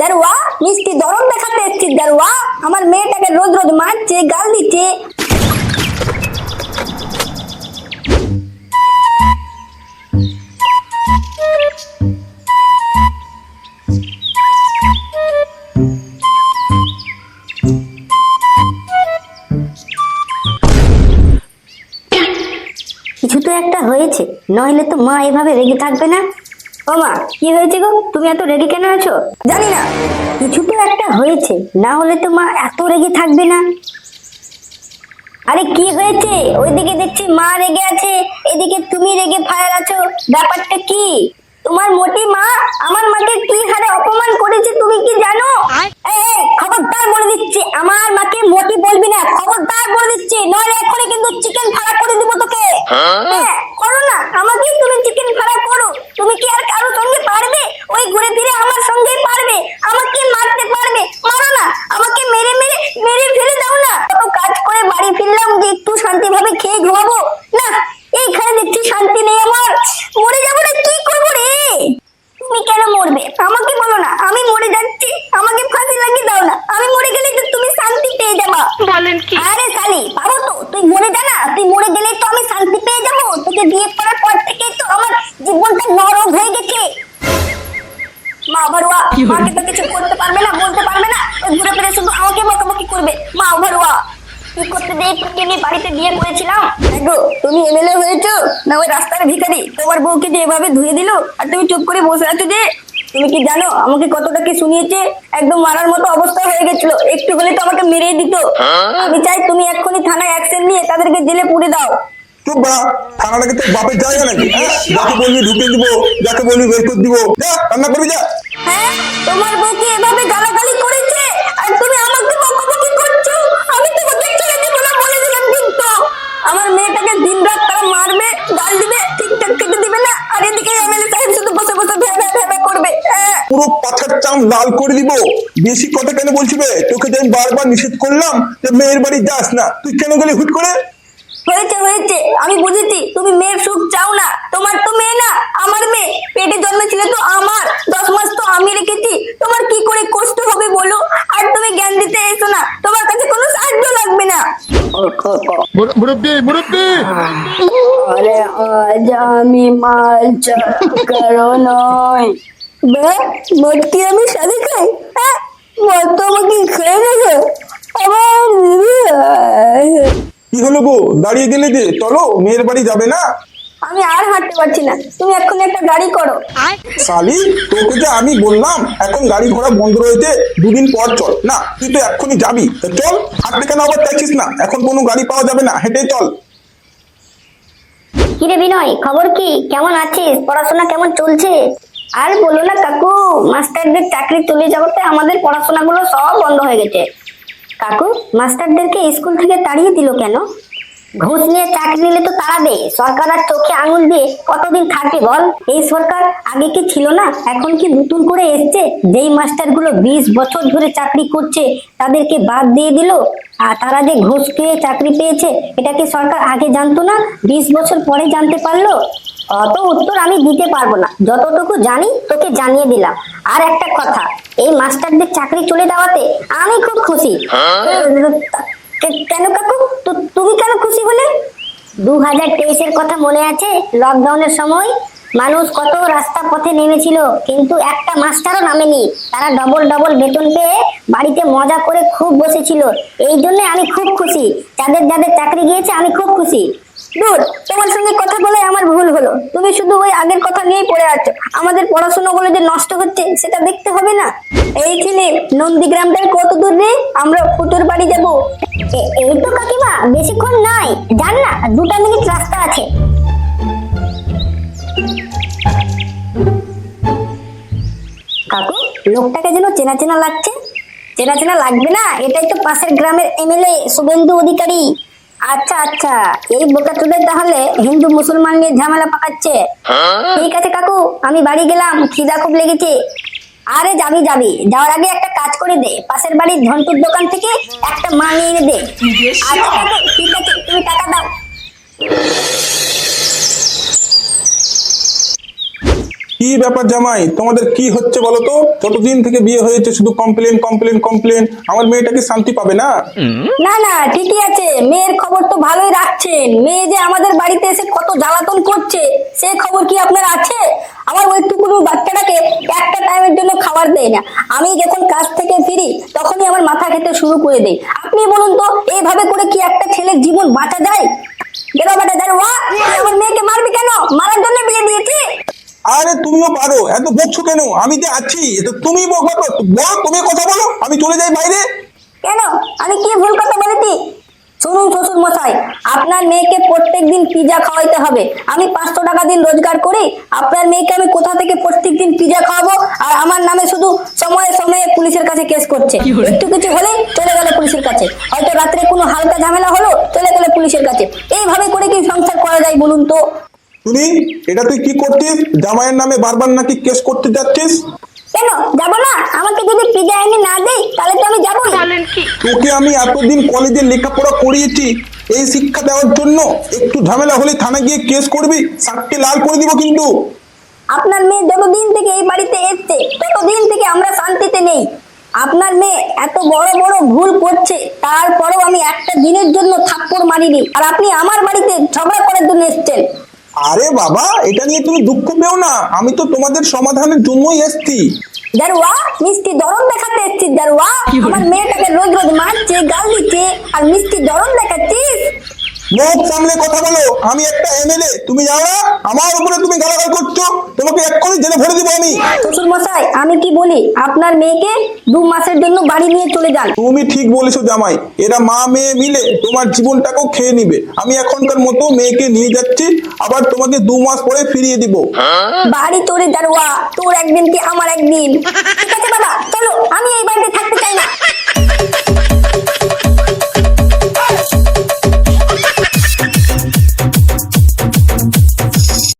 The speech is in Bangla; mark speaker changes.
Speaker 1: দারুয়া মিষ্টি দরদ দেখাতে এসছি দারুয়া আমার মেয়েটাকে রোজ রোজ মারছে, গাল দিচ্ছে। কিছু তো একটা হয়েছে, নইলে তো মা এভাবে রেগে থাকবে না। ও মা কি হয়েছে গো? তুমি এত রেগে কেন আছো? জানি না। কিছু তো একটা হয়েছে। না হলে তো মা এত রেগে থাকবে না। আরে কি হয়েছে? ওইদিকে দেখছি মা রেগে আছে। এদিকে তুমি রেগে ফায়ার আছো। ব্যাপারটা কি? তোমার মোটি মা? আমার মাকে কি হারে অপমান করেছে তুমি কি জানো? খবরদার বলে দিচ্ছি। আমার মাকে মোটি বলবি না খবরদার বলে দিচ্ছি। নইলে এক্ষুনি কিন্তু চিকেন ফাড়া করে দিব তোকে হ্যাঁ করো না আমাকে তুমি চিকেন ফাড়া করো তুমি কি আর কারোর সঙ্গে পারবে ওই ঘুরে ফিরে আমার সঙ্গেই পারবে আমাকে মারতে পারবে মারো না আমাকে মেরে মেরে মেরে ফেলে দাও না কত কাজ করে বাড়ি ফিরলাম যে একটু শান্তিভাবে খেয়ে ঘুমাবো? না এইখানে দেখছি শান্তি নেই আমার। মরে যাব না কি করব রে? তুমি কেন মরবে? আমাকে বলো না আমি মরে যাচ্ছি। আমাকে ফাঁসি লাগিয়ে দাও না। আমি মরে গেলে তো তুমি শান্তি পেয়ে যাবা।
Speaker 2: বলেন কি?
Speaker 1: আরে সালি পারো তো। তুই মরে যা না তুই মরে গেলে তো আমি শান্তি পেয়ে যাব। তোকে বিয়ে করার পর থেকে তো আমার জীবনটা নরক হয়ে গেছে। মা বারুয়া মাকে তো কিছু করতে পারবে না বলতে পারবে না। ঘুরে ফিরে শুধু আমাকে বকাবকি করবে মা বারুয়া কি করতে দিয়ে তোকে বাড়িতে বিয়ে করেছিলাম দেখো তুমি এমএলএ হয়েছো না ওই রাস্তার ভিখারি। তোমার বউকে যে এভাবে ধুয়ে দিল আর তুমি চুপ করে বসে আছো যে? তুমি কি জানো আমাকে কতটা কি শুনিয়েছে? একদম মারার মতো অবস্থা হয়ে গেছিল। একটু হলে তো আমাকে মেরেই দিত। আমি চাই তুমি এক্ষুনি থানায় অ্যাকশন নিয়ে তাদেরকে জেলে পুড়ে দাও।
Speaker 3: চুপ বা থানাটাকে তো বাপের জায়গা নাকি হ্যাঁ? যাকে বলবি ঢুকে দিব যাকে বলবি বের করে দিব। যা রান্না করবি যা।
Speaker 1: হ্যাঁ? তোমার বউকে এভাবে গালাগালি
Speaker 3: চাম লাল করে দিব। বেশি কথা কেন বলছি বে তোকে যে আমি বারবার নিষেধ করলাম যে মেয়ের বাড়ি যাস না। তুই কেন গেলি হুট করে?
Speaker 1: হয়েছে হয়েছে। আমি বুঝেছি তুমি মেয়ের সুখ চাও না। তোমার তো মেয়ে না আমার মেয়ে। পেটে জন্মেছিলে তো আমার। দশ মাস তো আমি রেখেছি। তোমার কি করে কষ্ট হবে বলো? আর তুমি জ্ঞান দিতে এসো না। তোমার কাছে কোনো সাহায্য লাগবে না।
Speaker 4: মুরব্বী মুরব্বী!
Speaker 1: আরে আজ আমি মাল চাকারও নয়। বে মটকি আমি সাথে খাই? হ্যাঁ মদ তো আমাকে খেয়ে আবার
Speaker 3: কি হলো গো? দাঁড়িয়ে গেলে যে চলো মেয়ের বাড়ি যাবে না?
Speaker 1: আমি আর হাঁটতে পারছি না। তুমি এক্ষুনি একটা গাড়ি করো।
Speaker 3: শালি তোকে যে আমি বললাম এখন গাড়ি ঘোড়া বন্ধ রয়েছে দুদিন পর চল। না তুই তো এক্ষুনি যাবি। চল হাঁটতে কেন আবার চাইছিস না? এখন কোনো গাড়ি পাওয়া যাবে না। হেঁটে চল।
Speaker 1: কিরে বিনয় খবর কি? কেমন আছিস? পড়াশোনা কেমন চলছে? আর বলো না কাকু, মাস্টারদের চাকরি চলে যাওয়াতে আমাদের পড়াশোনাগুলো সব বন্ধ হয়ে গেছে। কাকু, মাস্টারদেরকে স্কুল থেকে তাড়িয়ে দিল কেন? ঘুষ নিয়ে চাকরি নিলে তো তাড়াবে সরকার আর চোখে আঙুল দিয়ে কতদিন থাকবে বল? এই সরকার আগে কি ছিল না? এখন কি নতুন করে এসছে? যেই মাস্টারগুলো বিশ বছর ধরে চাকরি করছে, তাদেরকে বাদ দিয়ে দিল? আর তারা যে ঘুষ পেয়ে চাকরি পেয়েছে, এটা কি সরকার আগে জানতো না? বিশ বছর পরে জানতে পারল? অত উত্তর আমি দিতে পারব না। যতটুকু জানি তোকে জানিয়ে দিলাম। আর একটা কথা এই মাস্টারদের চাকরি চলে যাওয়াতে আমি খুব খুশি। কেন কাকু? তুমি কেন খুশি হলে? দু হাজার তেইশের কথা মনে আছে লকডাউনের সময় মানুষ কত রাস্তা পথে নেমেছিল কিন্তু একটা মাস্টারও নামেনি। তারা ডবল ডবল বেতন পেয়ে বাড়িতে মজা করে খুব বসেছিল। এই জন্য আমি খুব খুশি। যাদের যাদের চাকরি গিয়েছে আমি খুব খুশি। দূর তোমার সঙ্গে কথা বলে আমার ভুল হলো। তুমি শুধু ওই আগের কথা নিয়েই পড়ে আছো। আমাদের পড়াশোনাগুলো যে নষ্ট হচ্ছে, সেটা দেখতে হবে না। এই ছেলে কত দূর রে? আমরা বাড়ি যাব। এই তো কাকিমা, বেশিক্ষণ নাই। জান না, দুটা মিনিট রাস্তা আছে। কাকু, লোকটাকে যেন চেনা চেনা লাগছে। চেনা চেনা লাগবে না, এটাই তো পাশের গ্রামের এমএলএ, শুভেন্দু অধিকারী। আচ্ছা আচ্ছা। এই বোকা তোদের তাহলে হিন্দু মুসলমান নিয়ে ঝামেলা পাকাচ্ছে? ঠিক আছে কাকু আমি বাড়ি গেলাম খিদা খুব লেগেছে। আরে যাবি যাবি। যাওয়ার আগে একটা কাজ করে দে। পাশের বাড়ির ধনপুর দোকান থেকে একটা মা নিয়ে এনে দে। আচ্ছা কাকু ঠিক আছে তুমি টাকা দাও।
Speaker 3: কি কি ব্যাপার জামাই? তোমাদের কি হচ্ছে বলো তো? যতদিন থেকে বিয়ে হয়েছে শুধু কমপ্লেন কমপ্লেন কমপ্লেন আমার মেয়েটাকে শান্তি পাবে না?
Speaker 1: না না, ঠিকই আছে। মেয়ের খবর তো ভালোই রাখছেন। মেয়ে যে আমাদের বাড়িতে এসে কত জ্বালাতন করছে, সে খবর কি আপনার আছে? আমার ওই টুকুরু বাচ্চাটাকে একটা টাইমের জন্য খাবার দেয় না। আমি যখন কাজ থেকে ফিরি, তখনই আমার মাথা খেতে শুরু করে দেয়। আপনি বলুন তো, এইভাবে করে কি একটা ছেলের জীবন বাঁচা যায়? বেরো বেটা আমার মেয়েকে মারবি কেন? মারার জন্য বিয়ে দিয়েছি
Speaker 3: আরে তুমিও পারো এত বকছো কেন? আমি যে আছি তো তুমি তো। বলো তুমি কথা বলো আমি চলে যাই বাইরে।
Speaker 1: কেন? আমি কি ভুল কথা বলেছি? শুনুন শ্বশুর মশাই আপনার মেয়েকে প্রত্যেক দিন পিজা খাওয়াইতে হবে। আমি পাঁচশো টাকা দিন রোজগার করি আপনার মেয়েকে আমি কোথা থেকে প্রত্যেক দিন পিজা খাওয়াবো? আর আমার নামে শুধু সময়ে সময়ে পুলিশের কাছে কেস করছে। একটু কিছু হলেই চলে গেল পুলিশের কাছে। হয়তো রাত্রে কোনো হালকা ঝামেলা হলো চলে গেল পুলিশের কাছে। এইভাবে করে কি সংসার করা যায় বলুন তো?
Speaker 3: তুমি এটা তুই কি করছিস জামাইয়ের নামে বারবার নাকি কেস করতে যাচ্ছিস?
Speaker 1: কেন? যাব না? আমাকে যদি পিজা এনে না দেয় তাহলে তো আমি যাব
Speaker 3: তোকে আমি এতদিন কলেজে লেখাপড়া করিয়েছি এই শিক্ষা দেওয়ার জন্য একটু ঝামেলা হলে থানা গিয়ে কেস করবি সাতটি লাল করে দিব কিন্তু।
Speaker 1: আপনার মেয়ে যতদিন থেকে এই বাড়িতে এসছে ততদিন থেকে আমরা শান্তিতে নেই। আপনার মেয়ে এত বড় বড় ভুল করছে তারপরেও আমি একটা দিনের জন্য থাপ্পড় মারিনি। আর আপনি আমার বাড়িতে ঝগড়া করার জন্য এসছেন।
Speaker 3: আরে বাবা এটা নিয়ে তুমি দুঃখ পেও না। আমি তো তোমাদের সমাধানের জন্যই এসছি।
Speaker 1: দারুয়া মিষ্টি দরদ দেখাতে এসছিস দারুয়া। আমার মেয়েটাকে রোজ রোজ মারছে গাল দিচ্ছে আর মিষ্টি দরদ দেখাচ্ছিস?
Speaker 3: মুখ সামলে কথা বলো। আমি একটা এমএলএ। তুমি যাও না আমার উপরে তুমি গালাগাল করছ। তোমাকে এক্ষুনি জেলে ভরে দিব আমি।
Speaker 1: শ্বশুর মশাই আমি কি বলি? আপনার মেয়েকে দু মাসের জন্য বাড়ি নিয়ে চলে যান।
Speaker 3: তুমি ঠিক বলেছ জামাই। এরা মা মেয়ে মিলে তোমার জীবনটাকেও খেয়ে নিবে। আমি এখনকার মতো মেয়েকে নিয়ে যাচ্ছি। আবার তোমাকে দু মাস পরে ফিরিয়ে দিব।
Speaker 1: বাড়ি তোরে দারুয়া। তোর একদিন কি আমার একদিন? ঠিক আছে বাবা চল